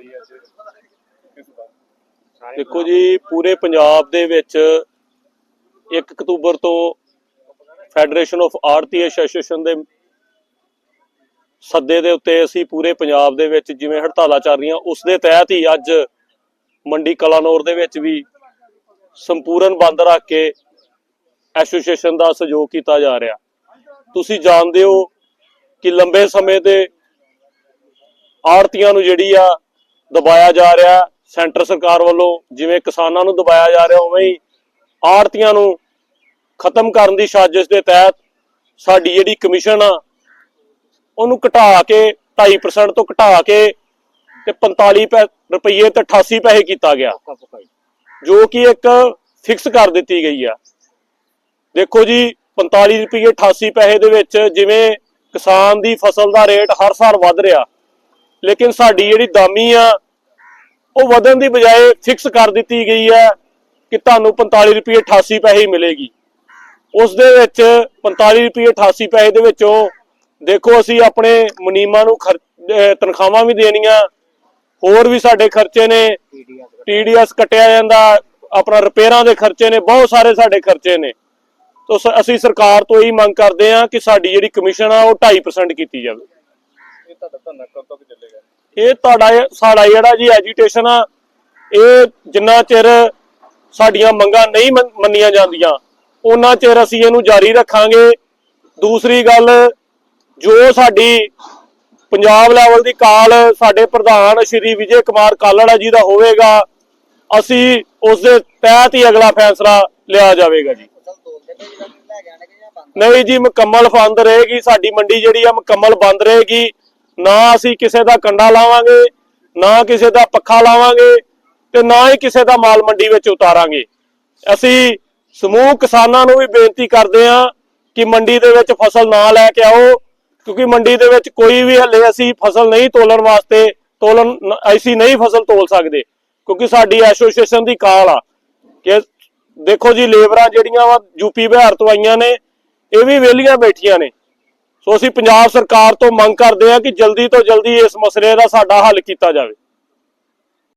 ਰਹੀ ਹੈ ਅੱਜ। ਕਿਸ ਦਾ ਦੇਖੋ ਜੀ ਪੂਰੇ ਪੰਜਾਬ ਦੇ ਵਿੱਚ 1 ਅਕਤੂਬਰ ਤੋਂ ਫੈਡਰੇਸ਼ਨ ਆਫ ਆਰਤੀ ਐਸੋਸੀਏਸ਼ਨ ਦੇ ਸੱਦੇ ਦੇ ਉੱਤੇ ਅਸੀਂ ਪੂਰੇ ਪੰਜਾਬ ਦੇ ਵਿੱਚ ਜਿਵੇਂ ਹੜਤਾਲਾਂ ਚੱਲ ਰਹੀਆਂ ਉਸ ਦੇ ਤਹਿਤ ਹੀ ਅੱਜ ਮੰਡੀ ਕਲਾਨੌਰ ਦੇ ਵਿੱਚ ਵੀ ਸੰਪੂਰਨ ਬੰਦ ਰੱਖ ਕੇ ਐਸੋਸੀਏਸ਼ਨ ਦਾ ਸਹਿਯੋਗ ਕੀਤਾ ਜਾ ਰਿਹਾ। ਤੁਸੀਂ ਜਾਣਦੇ ਹੋ ਕਿ ਲੰਬੇ ਸਮੇਂ ਦੇ ਆੜਤੀਆਂ ਨੂੰ ਜਿਹੜੀ ਆ ਦਬਾਇਆ ਜਾ ਰਿਹਾ। ਸੈਂਟਰ ਸਰਕਾਰ ਵੱਲੋਂ ਜਿਵੇਂ ਕਿਸਾਨਾਂ ਨੂੰ ਦਬਾਇਆ ਜਾ ਰਿਹਾ ਉਵੇਂ ਹੀ ਆੜਤੀਆਂ ਨੂੰ ਖਤਮ ਕਰਨ ਦੀ ਸਾਜ਼ਿਸ਼ ਦੇ ਤਹਿਤ ਸਾਡੀ ਜਿਹੜੀ ਕਮਿਸ਼ਨ ਆ ਉਹਨੂੰ ਘਟਾ ਕੇ 2.5% ਤੋਂ ਘਟਾ ਕੇ ਤੇ 45 ਪੈ- ਰੁਪਏ ਤੇ 88 ਪੈਸੇ ਕੀਤਾ ਗਿਆ। ਜੋ। ਕਿ ਇੱਕ ਫਿਕਸ ਕਰ ਦਿੱਤੀ ਗਈ ਆ। ਦੇਖੋ ਜੀ 45 ਰੁਪਏ 88 ਪੈਸੇ ਦੇ ਵਿੱਚ ਜਿਵੇਂ ਕਿਸਾਨ ਦੀ ਫਸਲ ਦਾ ਰੇਟ ਹਰ ਸਾਲ ਵੱਧ ਰਿਹਾ ਲੇਕਿਨ ਸਾਡੀ ਜਿਹੜੀ ਦਾਮੀ ਆ, ਉਹ ਵਧਣ ਦੀ ਬਜਾਏ ਫਿਕਸ ਕਰ ਦਿੱਤੀ ਗਈ ਹੈ ਕਿ ਤੁਹਾਨੂੰ 45 ਰੁਪਏ 88 ਪੈਸੇ ਹੀ ਮਿਲੇਗੀ। ਉਸ ਦੇ ਵਿੱਚ 45 ਰੁਪਏ 88 ਪੈਸੇ ਦੇ ਵਿੱਚੋਂ ਦੇਖੋ ਅਸੀਂ ਆਪਣੇ ਮੁਨੀਮਾਂ ਨੂੰ ਤਨਖਾਹਾਂ ਵੀ ਦੇਣੀਆਂ, ਹੋਰ ਵੀ ਸਾਡੇ ਖਰਚੇ ਨੇ। ਟੀਡੀਐਸ ਕੱਟਿਆ ਜਾਂਦਾ, ਆਪਣਾ ਰਿਪੇਅਰਾਂ ਦੇ ਖਰਚੇ ਨੇ, ਬਹੁਤ ਸਾਰੇ ਸਾਡੇ ਖਰਚੇ ਨੇ। ਤੋ ਅਸੀਂ ਸਰਕਾਰ ਤੋਂ ਇਹੀ ਮੰਗ ਕਰਦੇ ਹਾਂ ਕਿ ਸਾਡੀ ਜਿਹੜੀ ਕਮਿਸ਼ਨ ਆ, ਉਹ 2.5% ਕੀਤੀ ਜਾਵੇ। ਇਹ ਤੁਹਾਡਾ ਧਰਨਾ ਕਦੋਂ ਤੱਕ ਚੱਲੇਗਾ? ਇਹ ਤੁਹਾਡਾ ਇਹ- ਸਾਡਾ ਜਿਹੜਾ ਜੀ ਐਜੀਟੇਸ਼ਨ ਆ ਇਹ ਜਿੰਨਾ ਚਿਰ ਸਾਡੀਆਂ ਮੰਗਾਂ ਨਹੀਂ ਮੰਨ- ਮੰਨੀਆਂ ਜਾਂਦੀਆਂ ਉਹਨਾਂ ਚਿਰ ਅਸੀਂ ਇਹਨੂੰ ਜਾਰੀ ਰੱਖਾਂਗੇ। ਦੂਸਰੀ ਗੱਲ ਜੋ ਸਾਡੀ ਪੰਜਾਬ ਲੈਵਲ ਦੀ ਕਾਲ ਸਾਡੇ ਪ੍ਰਧਾਨ ਸ਼੍ਰੀ ਵਿਜੇ ਕੁਮਾਰ ਕਾਲੜਾ ਜੀ ਦਾ ਹੋਵੇਗਾ ਅਸੀਂ ਉਸ ਦੇ ਤਹਿਤ ਹੀ ਅਗਲਾ ਫੈਸਲਾ ਲਿਆ ਜਾਵੇਗਾ ਜੀ। ਨਹੀਂ ਜੀ ਮੁਕੰਮਲ ਬੰਦ ਰਹੇਗੀ ਸਾਡੀ ਮੰਡੀ ਜਿਹੜੀ ਆ ਮੁਕੰਮਲ ਬੰਦ ਰਹੇਗੀ। ਨਾ ਅਸੀਂ ਕਿਸੇ ਦਾ ਕੰਡਾ ਲਾਵਾਂਗੇ, ਨਾ ਕਿਸੇ ਦਾ ਪੱਖਾ ਲਾਵਾਂਗੇ ਤੇ ਨਾ ਹੀ ਕਿਸੇ ਦਾ ਮਾਲ ਮੰਡੀ ਵਿੱਚ ਉਤਾਰਾਂਗੇ। ਅਸੀਂ ਸਮੂਹ ਕਿਸਾਨਾਂ ਨੂੰ ਵੀ ਬੇਨਤੀ ਕਰਦੇ ਹਾਂ ਕਿ ਮੰਡੀ ਦੇ ਵਿੱਚ ਫਸਲ ਨਾ ਲੈ ਕੇ ਆਓ, ਕਿਉਂਕਿ ਮੰਡੀ ਦੇ ਵਿੱਚ ਕੋਈ ਵੀ ਹੱਲੇ ਅਸੀਂ ਫਸਲ ਨਹੀਂ ਤੋਲਣ ਵਾਸਤੇ ਤੋਲਣ ਨ- ਅਸੀਂ ਨਹੀਂ ਫਸਲ ਤੋਲ ਸਕਦੇ, ਕਿਉਂਕਿ ਸਾਡੀ ਐਸੋਸੀਏਸ਼ਨ ਦੀ ਕਾਲ ਆ। ਕਿ ਦੇਖੋ ਜੀ, ਲੇਬਰਾਂ ਜਿਹੜੀਆਂ ਵਾ ਯੂਪੀ ਬਿਹਾਰ ਤੋਂ ਆਈਆਂ ਨੇ, ਇਹ ਵੀ ਵਿਹਲੀਆਂ ਬੈਠੀਆਂ ਨੇ। ਸੋ ਅਸੀਂ ਪੰਜਾਬ ਸਰਕਾਰ ਤੋਂ ਮੰਗ ਕਰਦੇ ਹਾਂ ਕਿ ਜਲਦੀ ਤੋਂ ਜਲਦੀ ਇਸ ਮਸਲੇ ਦਾ ਸਾਡਾ ਹੱਲ ਕੀਤਾ ਜਾਵੇ।